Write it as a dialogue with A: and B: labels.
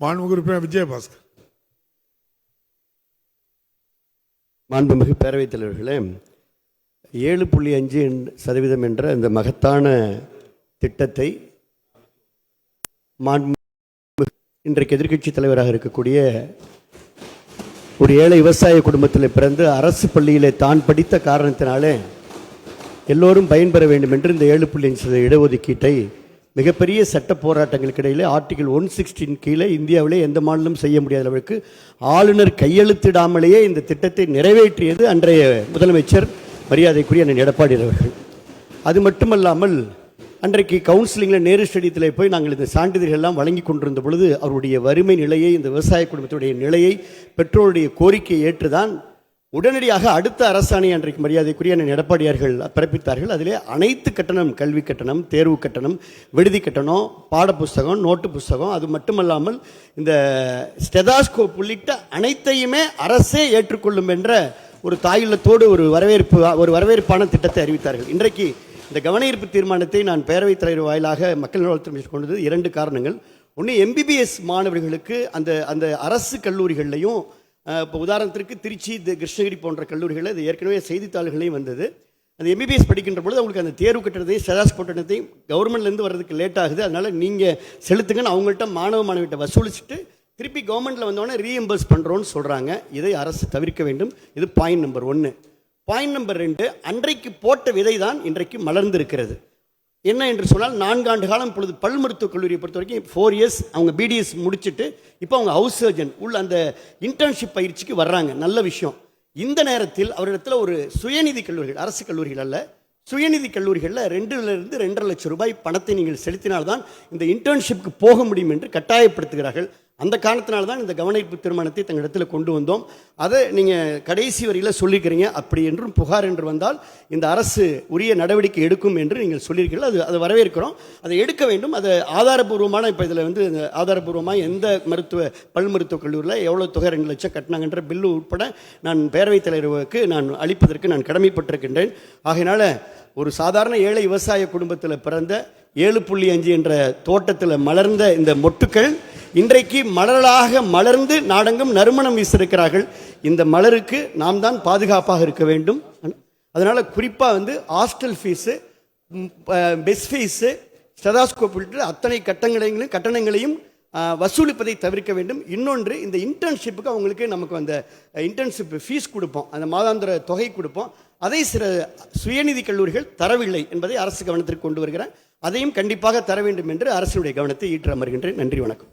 A: மாண்புமிகு உறுப்பினர் விஜயபாஸ்கர்.
B: மாண்புமிகு பேரவைத் தலைவர்களே ஏழு புள்ளி அஞ்சு சதவீதம் என்ற இந்த மகத்தான திட்டத்தை மாண்புமிகு இன்றைக்கு எதிர்க்கட்சி தலைவராக இருக்கக்கூடிய ஒரு ஏழை விவசாய குடும்பத்தில் பிறந்து அரசு பள்ளியிலே தான் படித்த காரணத்தினாலே எல்லோரும் பயன்பெற வேண்டும் என்று இந்த ஏழு புள்ளி அஞ்சு சதவீத இடஒதுக்கீட்டை மிகப்பெரிய சட்ட போராட்டங்களுக்கு இடையிலே ஆர்டிகல் ஒன் சிக்ஸ்டின் கீழே இந்தியாவிலே எந்த மாநிலம் செய்ய முடியாத அளவுக்கு ஆளுநர் கையெழுத்திடாமலேயே இந்த திட்டத்தை நிறைவேற்றியது அன்றைய முதலமைச்சர் மரியாதைக்குரிய அண்ணன் எடப்பாடி அவர்கள். அது மட்டுமல்லாமல் அன்றைக்கு கவுன்சிலிங்கில் நேரு ஸ்டேடியத்தில் போய் நாங்கள் இந்த சான்றிதழ்கள்லாம் வழங்கி கொண்டிருந்த பொழுது அவருடைய வறுமை நிலையை இந்த விவசாய குடும்பத்துடைய நிலையை பெற்றோருடைய கோரிக்கையை ஏற்றுதான் உடனடியாக அடுத்த அரசாணை அன்றைக்கு மரியாதைக்குரிய அண்ணன் எடப்பாடியார்கள் பிறப்பித்தார்கள். அதிலே அனைத்து கட்டணம் கல்வி கட்டணம் தேர்வு கட்டணம் விடுதி கட்டணம் பாடப்புஸ்தகம் நோட்டு புஸ்தகம் அது மட்டுமல்லாமல் இந்த ஸ்டெதாஸ்கோப் உள்ளிட்ட அனைத்தையுமே அரசே ஏற்றுக்கொள்ளும் என்ற ஒரு தாயுள்ளத்தோடு ஒரு வரவேற்பு ஒரு வரவேற்பான திட்டத்தை அறிவித்தார்கள். இன்றைக்கு இந்த கவனஈர்ப்பு தீர்மானத்தை நான் பேரவைத் தலைவர் வாயிலாக மக்கள் நலத்துறை கொண்டது இரண்டு காரணங்கள். ஒன்று எம்பிபிஎஸ் மாணவர்களுக்கு அந்த அந்த அரசு கல்லூரிகள்லையும் இப்போ உதாரணத்திற்கு திருச்சி இது கிருஷ்ணகிரி போன்ற கல்லூரிகளில் இது ஏற்கனவே செய்தித்தாள்களையும் வந்தது. அந்த எம்பிபிஎஸ் படிக்கின்ற பொழுது அவங்களுக்கு அந்த தேர்வு கட்டணத்தையும் செலாஸ் கட்டணத்தையும் கவர்மெண்ட்லேருந்து வர்றதுக்கு லேட் ஆகுது. அதனால் நீங்கள் செலுத்துங்கன்னு அவங்கள்ட்ட மாணவ மாணவிகிட்ட வசூலிச்சுட்டு திருப்பி கவர்மெண்ட்டில் வந்தோடனே ரீஎம்பர்ஸ் பண்ணுறோன்னு சொல்கிறாங்க இதை அரசு தவிர்க்க வேண்டும். இது பாயிண்ட் நம்பர் ஒன்று பாயிண்ட் நம்பர் ரெண்டு அன்றைக்கு போட்ட விதை தான் இன்றைக்கு மலர்ந்திருக்கிறது. என்ன என்று சொன்னால் நான்காண்டு காலம் இப்பொழுது பல் மருத்துவக் கல்லூரியை பொறுத்த வரைக்கும் ஃபோர் இயர்ஸ் அவங்க பிடிஎஸ் முடிச்சுட்டு இப்போ அவங்க ஹவுஸ் சர்ஜன் உள்ள அந்த இன்டர்ன்ஷிப் பயிற்சிக்கு வர்றாங்க. நல்ல விஷயம். இந்த நேரத்தில் அவரிடத்தில் ஒரு சுயநிதி கல்லூரிகள் அரசு கல்லூரிகள் அல்ல சுயநிதி கல்லூரிகளில் ரெண்டுலேருந்து ரெண்டரை லட்சம் ரூபாய் பணத்தை நீங்கள் செலுத்தினால்தான் இந்த இன்டர்ன்ஷிப்புக்கு போக முடியும் என்று கட்டாயப்படுத்துகிறார்கள். அந்த காரணத்தினால தான் இந்த கவனிப்பு தீர்மானத்தை தங்களிடத்தில் கொண்டு வந்தோம். அதை நீங்கள் கடைசி வரியில் சொல்லியிருக்கிறீங்க அப்படி என்றும் புகார் என்று வந்தால் இந்த அரசு உரிய நடவடிக்கை எடுக்கும் என்று நீங்கள் சொல்லியிருக்கீர்கள் அது அதை வரவேற்கிறோம். அதை எடுக்க வேண்டும். அதை ஆதாரபூர்வமான இப்போ இதில் வந்து இந்த ஆதாரபூர்வமாக எந்த மருத்துவ பல் மருத்துவக் கல்லூரியில் எவ்வளோ தொகை ரெண்டு லட்சம் கட்டினாங்கன்ற பில்லு உட்பட நான் பேரவைத் தலைவருக்கு நான் அளிப்பதற்கு நான் கடமைப்பட்டிருக்கின்றேன். ஆகையினால ஒரு சாதாரண ஏழை விவசாய குடும்பத்தில் பிறந்த ஏழு புள்ளி அஞ்சு என்ற தோட்டத்தில் மலர்ந்த இந்த மொட்டுக்கள் இன்றைக்கு மலர்களாக மலர்ந்து நாடெங்கும் நறுமணம் வீசிருக்கிறார்கள் இந்த மலருக்கு நாம் தான் பாதுகாப்பாக இருக்க வேண்டும். அதனால் குறிப்பாக வந்து ஹாஸ்டல் ஃபீஸு பெஸ் ஃபீஸு ஸ்டெதாஸ்கோப் உள்ளிட்ட அத்தனை கட்டங்களையும் கட்டணங்களையும் வசூலிப்பதை தவிர்க்க வேண்டும். இன்னொன்று இந்த இன்டர்ன்ஷிப்புக்கு அவங்களுக்கு நமக்கு அந்த இன்டர்ன்ஷிப் ஃபீஸ் கொடுப்போம். அந்த மாதாந்திர தொகை கொடுப்போம். அதை சில சுயநிதி கல்லூரிகள் தரவில்லை என்பதை அரசு கவனத்திற்கு கொண்டு வருகிறேன் அதையும் கண்டிப்பாக தர வேண்டும் என்று அரசினுடைய கவனத்தை ஈற்ற அமர்கின்றேன் நன்றி வணக்கம்.